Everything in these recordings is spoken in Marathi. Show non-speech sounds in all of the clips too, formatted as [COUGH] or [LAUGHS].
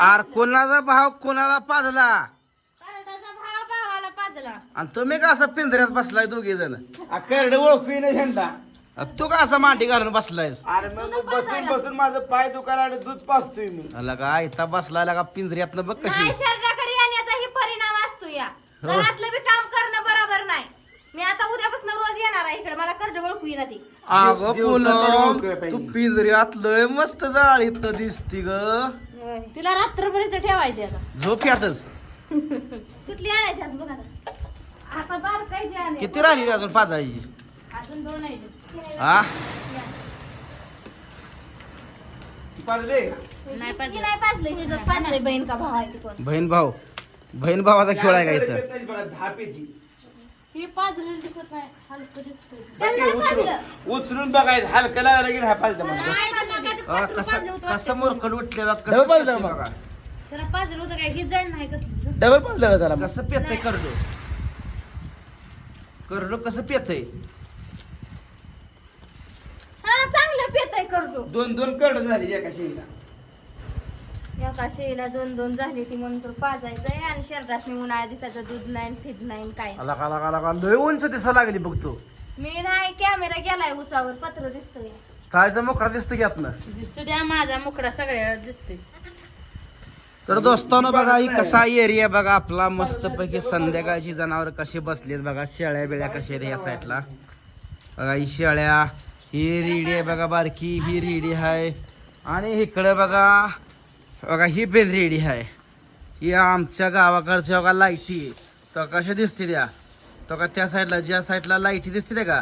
आर कोणाचा भाव कोणाला पाजला? करडाचा भाव भावाला पाजला. आणि तुम्ही का असं पिंजऱ्यात बसलाय दोघे जण? करड ओळखू नाही झेंडा तू का असा मांडी घालून बसलाय? अरे मग बसून बसून माझं पाय दुखायला आणि दूध पाचतोय मी. का इथं बसलाय का पिंजऱ्यात बघ कशी. नाही शरीराकडे येण्याचाही परिणाम असतो या. हो. घरातलं बी काम करणं बरोबर नाही. मी आता उद्यापासून रोज येणार आहे इकडे मला कर्ज ओळखू येणार ती. अगं पूनम ओळखूया पाहिजे. तू पिंजऱ्यात लय मस्त जाळीत दिसती ग. तिला रात्रपर्यंत ठेवायची आता. झोप यातच. कुठली आणायची आज बघा आता. आता बार काही. किती राहिली अजून पाजायची अजून दोन आहे हा? पाजले? नाही पाजलं. नाही पाजलं. हे जर पाजलंय बहीण का भाव आहे ती कोण? बहीण भाऊ. बहीण भावाचा खेळ आहे का इथं? बघा धापेची हे पाजलेलं दिसत नाही हलकं दिसतंय बाकी त्याला नाही उचलून पाजलं. उचलून बघायचं हलकं लागलं की हा पाजलं मला नाही, अ, पातळ कसं पाजलं होतं कसं वाटतं. मोरकड उठले बघ डबल कसं जाऊ पेतंय बघा. बघा. त्याला पाजलं होतं काय हे जण नाही कसलं डबल पाजलं का त्याला मग? कसं पेतय करडो करडो कसं पेतय हा चांगलं पेतय करतो दोन दोन करड झाली एका शेळीला एका शेळीला दोन दोन झाली ती म्हणून तर पाजायचंय आणि शरीरात उन्हाळ्या दिसाचं दूध नाही फिद नाही काय आला का आला का आला का? लय उंच दिसा लागली बघ तू. मी नाही कॅमेरा गेलाय उचावर पत्र दिसतोय. थाळीचा मोकळा दिसतो की यातनं दिसतो द्या माझा मुकडा सगळ्या दिसतोय. तर दोस्तानो बघा ही कसा एरिया बघा आपला मस्त पैकी संध्याकाळची जनावर कसे बसलेत बघा शेळ्या बिळ्या कशा आहेत या साईडला बघा ही शेळ्या ही रेडी आहे बघा बारकी ही रेडी आहे. आणि इकडे बघा बघा ही पण रेडी आहे. ही आमच्या गावाकडच्या बघा लाईटी तर कशा दिसते त्या? तो का त्या साईडला ज्या साईडला लाईटी दिसते त्या का?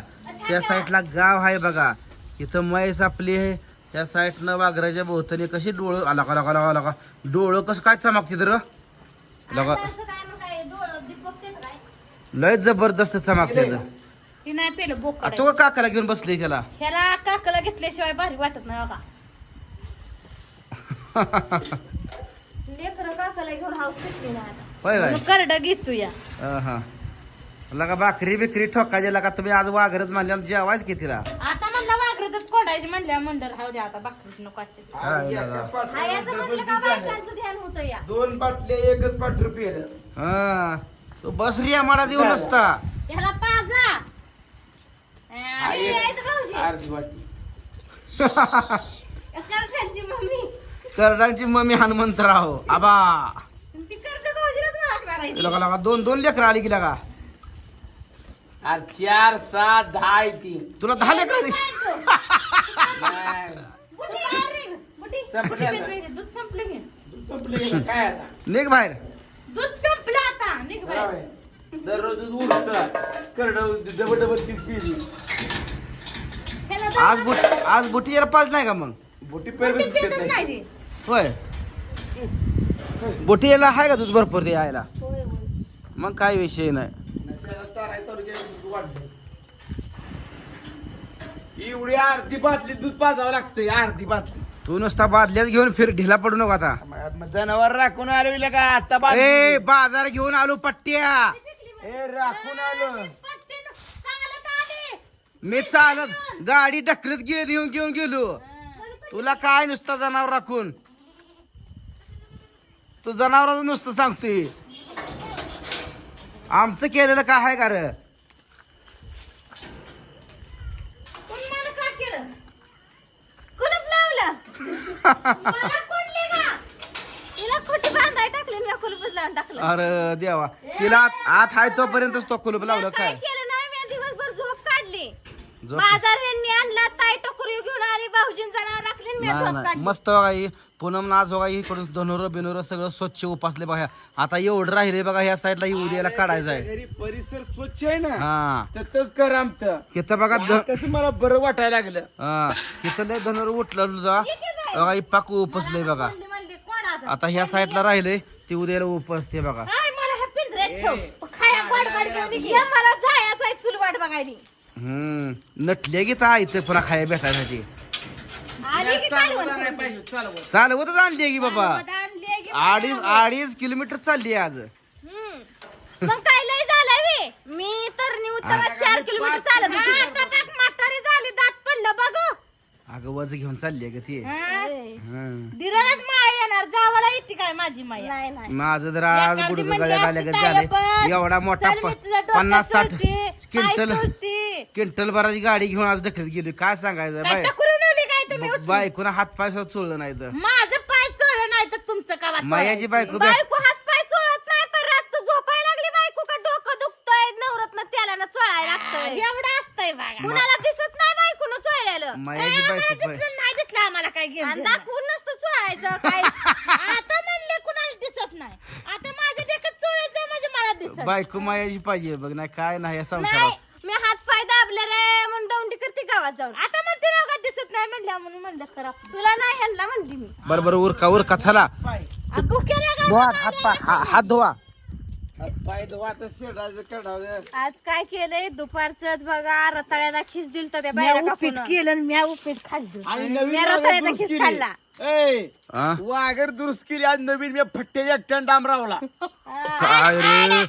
त्या साईडला गाव आहे बघा. इथं म्हैस आपली आहे. त्या साईडनं वाघराच्या भोवतणी कशी डोळं आला का लगा लगा डोळं कसं काय चमकते तर लगा लय जबरदस्त चमकते तर. ती नाही पेलं बोकड तो का काकाला घेऊन बसले त्याला. ह्याला काकाला घेतल्याशिवाय भारी वाटत नाही बघा. लेकर काकाला घेऊन हाऊस घेतली ना आता. होय काय मग करड घेतो या हा. लगा भाकरी बिकरी ठोकायचे लगा तुम्ही आज वाघरच म्हणल्या जेवायच की तिला? आता म्हणलं वाघरतच कोंडायची म्हणल्या राहू आता नको एका म्हणलं डबल का दूध झालं. बायकांचं ध्यान होतं या. दोन बाटले एकच पाट पिलं हा. तो बस रिया मला देऊ नसता. पाजा. हा, यायचं भाऊजी. अर्धी मम्मी. करडांची मम्मी हनुमंतराव. आबा. लगा लगा दोन दोन लेकर आली की लगा. अरे चार सात दहा आहे ती. तुला दहा लेकर. संपलं आता. दूध संपलं संपलं गेलं, काय आता? निघ बाहेर. दूध संपलं आता. निघ बाहेर. दररोज उठत करड डबल डबल पीस पिली ह्याला आज बुट आज बुटी याला पाच नाही का मग? बोटी पितच नाही ती. होय. बुटी याला आहे का तुझ भरपूर ते यायला. मग काय विषय नाही. एवढी अर्धी बाटली दूध पाजावं लागतंय अर्धी बाटली. तू नुसता बादल्यात घेऊन फिर ढिला पडू नको आता. मग जनावर राखून आलो का? आता ए बाजार घेऊन आलो पट्ट्या. ए राखून आलो. मी चालत गाडी ढकलत गे घेऊन घेऊन गेलो. तुला काय नुसतं जनावर राखून? तू जनावराचं नुसतं सांगतोय. आमचं केलेलं काय आहे का रे? अरे देवा. तिला आत- आत हाय तोपर्यंत तो कुलूप लावलं काय? काय केलं नाही मी दिवसभर झोप काढली. झोप- बाजार यांनी आणला ताई टोकरी घेऊन आली भाऊजीन जनावर राखली आणि मी नाही झोप नाही. काढली. मस्त बघा ही पूनम नाच बघा इकडून धनुर बिनुर सगळं स्वच्छ उपासले बघा. आता एवढं राहिले बघा ह्या साईडला ही उद्याला काढायचं आहे. घरी परिसर स्वच्छ आहे ना? हा. तसंच कर आमचं. इथं बघा ध- तसं मला बरं वाटायला लागलं. हा. इथं लय धनुर उठलं तुझा. बघा ही पाक उपसलंय बघा. म्हणली म्हणली कोण आता? आता ह्या साईडला राहिले ती उद्याला उपसते बघा. हाय, मला ह्या पिंजऱ्यात ठेव. खाया गोड गोड घेऊन ये. ये मला जायचं आहे बघायली. हम्म. नटले की ता इथे पुन्हा खाया भेटायसाठी. आली की नाही पाहिजे. चालवतच आणली की बाबा. कालवण आणली आहे की अडीच अडीच किलोमीटर चालली आहे आज. हम्म. मग काय लय झालं वे मी तर नी उत्तमा चार किलोमीटर चालत होती. आता काक म्हातारी झाली दात पडलं बघू. अगं वज घेऊन चालली आहे का ती. हं. माय येणार जावाला येते काय माझी माया? नाही नाही. माझं तर आज एखादी गुडघे म्हणली गळ्यात असती आल्या झाले. एवढा मोठा चल मी प- तुझ्या डोक्यात पन्नास साठ चढते, पाय क्विंटल चढते. क्विंटल भराची गाडी घेऊन आज दखल गेली. काय सांगायचं बाय उचलून? बायकोनं हात पाय सुद्धा चोळलं नाही तर. माझं पाय चोळलं नाही तर तुमचं का मायाची बायको बे- बायको हात पाय चोळत नाही पण रातचं झोपायला लागली बायको का डोकं दुखतंय? नवरत्न त्याला ना चोळायला लागतंय. एवढं असतंय बघा. कुणाला दिसत नाही बायकोनं चोळलेलं? मायाची बायको आम्हाला पाय- दिसलं नाही दिसलं आम्हाला काय घेऊन आणि दाखवून नसतं चोळायचं काय [LAUGHS] आता म्हणले कुणाला दिसत नाही. आता माझ्या देखत चोळायचं म्हणजे मला दिसत बायको मायाची पाहिजे बघ नाही काय नाही या नाही संसारात मी हात पाय दाबले रे म्हणून दौंडी करते गावात जाऊन. आता म्हणते ना का दिसत नाही म्हणल्या म्हणून म्हणलं खरा तुला नाही ह्यांना म्हणली मी बरं बरं उरका उरका चला अगो केल्या का धुवा हात पाय हा- हात धुवा पाय. आज काय केलंय दुपारच बघा रताळ्याचा खिस दिल तर त्या म्या बाहेर उपीट केलं म्या उपीट खाल्लं आणि नवीन म्या वाघर रताळ्याचा दुरुस्त खिस केली. खाल्ला. ए, हा? वाघर दुरुस्त केली आज नवीन मी फट्ट्याच्या एकट्यानं डांबरावला काय रे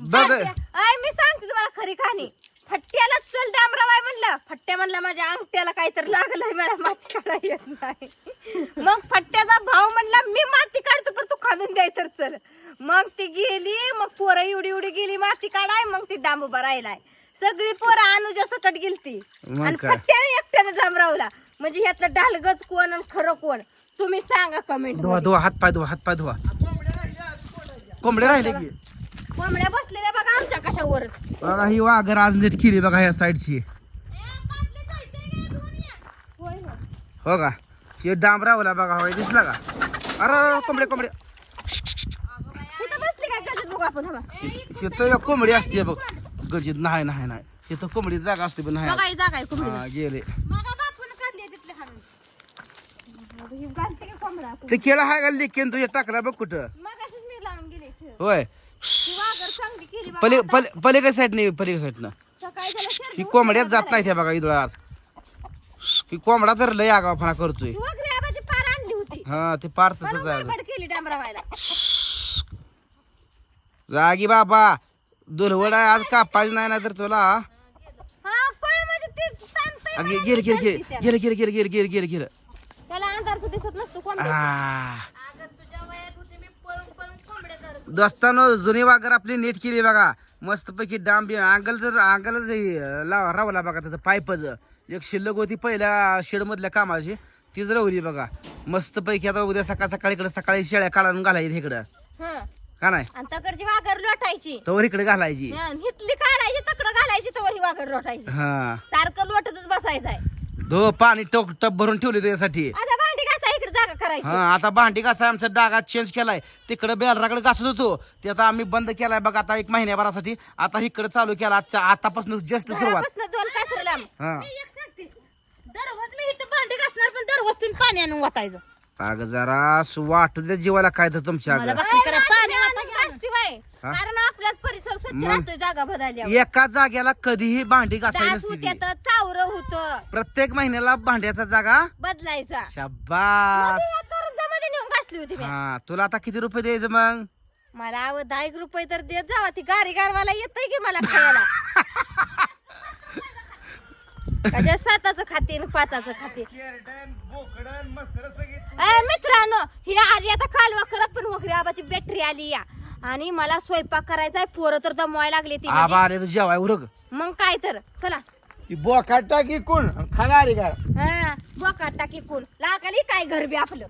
बघ मी सांगते तुम्हाला खरी कहाणी फट्ट्याला चल डांबराबाई म्हणलं. फट्ट्या म्हणला माझ्या अंगठ्याला काहीतरी लागलंय मला माती काढा येत नाही. मग फट्ट्याचा भाऊ म्हणला मी माती काढतो पण तू खाणून द्याय तर चल. मग ती गेली मग पोरं एवढी एवढी गेली माती काढाय मग ती डांब उभा राहिलाय. सगळी पोरं अनुजा सकट गेलती. मग आणि काय? फट्ट्याने एकट्याने डांबरावला. म्हणजे ह्यातलं डालगच कोण आणि खरं कोण? तुम्ही सांगा कमेंट धुवा धुवा हात पाय धुवा हात पाय धुवा. कोंबडे राहिले की? कोंबड्या बसलेल्या बघा आमच्या कशावरच. बघा ही वाघर आज नीट केली बघा ह्या साईडची. हो का? हे डांबरावला बघा होय दिसला का? अरे अरे, कोंबडे कोंबडे इथं बसले काय गजत बघू आपण हवा? इथं एक कोंबडी असते बघ. गजीत नाही नाही नाही. इथं कोंबडी जागा असते पण बघा नाही ही जागा आहे कोंबडीला. हा, गेले. मगा बापून काढली तिथले हाणून ही घालते का कोंबडा आपण? ते केळं हाय का लिकेन? तू हे टाकला बघ कुठं. मगाशीच मी लावून गेले इथे. होय. पली. पली पलीकडे साईड नाही पलीकडे साईड ना. सकाळी त्याला शेरडं ही कोंबड्यात जात. नाही त्या बघा इदळात ही कोंबडा तर लय आगावपणा करतोय. ही हा ते पार तसंच जागी बाबा. दुलवड आहे आज कापायचं नाही ना तर तुला. हा म्हणजे गेल गेल त्याला. गेल गेल गेल गेल गेल गेल गेल त्याला अंधारचं दिसत नसतो कोंबड्या आ तुझ्या वयात होते मी पळून पळून कोंबड्या धरत दोस्तानो जुनी वागर आपली नीट केली बघा. मस्तपैकी डांबी अंगल जर अंगलच लावा रावला बघा त्याचं पाईपच एक शिल्लक होती पहिल्या शेड मधल्या कामाची. ती रवली बघा. मस्तपैकी आता उद्या सकाळ सकाळी इकडे सकाळी शेळ्या काढून घालायची इकडं. का नाही? आणि तकडची वाघर लोटायची. तवर इकडे घालायची. हितली काढायची तकडं घालायची तर ही वाघर लोटायची. हा. सारखं लोटतच बसायचं आहे. धो पाणी टोक टप भरून ठेवली त्यासाठी आता भांडी घासा इकडे जागा करायची? हा आता भांडी घासा आमचा डागा चेंज केलाय. तिकडे बेलराकडे घासत होतो. ते आता आम्ही बंद केलाय बघा आता एक महिन्याभरासाठी. आता इकडे चालू केला आजच्या आतापासून जस्ट सुरुवात. घरापासून दोन कासर लांब हा. मी एक सांगते दररोज मी इथं भांडी घासणार पण दररोज तुम्ही पाणी आणून वाटायचं. अग जरा वाटू दे जीवाला काय तर तुमच्या मला अगं. पाणी? कारण आपलाच परिसर स्वच्छ मग? राहतोय जागा बदलल्या एका जाग्याला कधीही भांडी नसते होत्यात ती. चावर होत. प्रत्येक महिन्याला भांड्याचा जागा बदलायचा. या कर्जामध्ये नेऊन घासली होती मी. हा तुला आता किती रुपये द्यायचं मग? मला अव दहा एक रुपये तर देत जावा. ती गारी गारवाला येतय की मला खायला? [LAUGHS] कशा साताचं खाते आणि पाचाचं खाते. मित्रांनो ही आली आता कालवा करत पण वगैरे आबाची बॅटरी आली या. आणि मला स्वयंपाक करायचा आहे पोरं तर दमवायला लागले ती आबा आले तर जेवाय उरग मग काय तर चला. ती बोकाट टाकी कोण? खागा रे का हा बोकाट टाकी कोण? लागाली काय घर बी आपलं?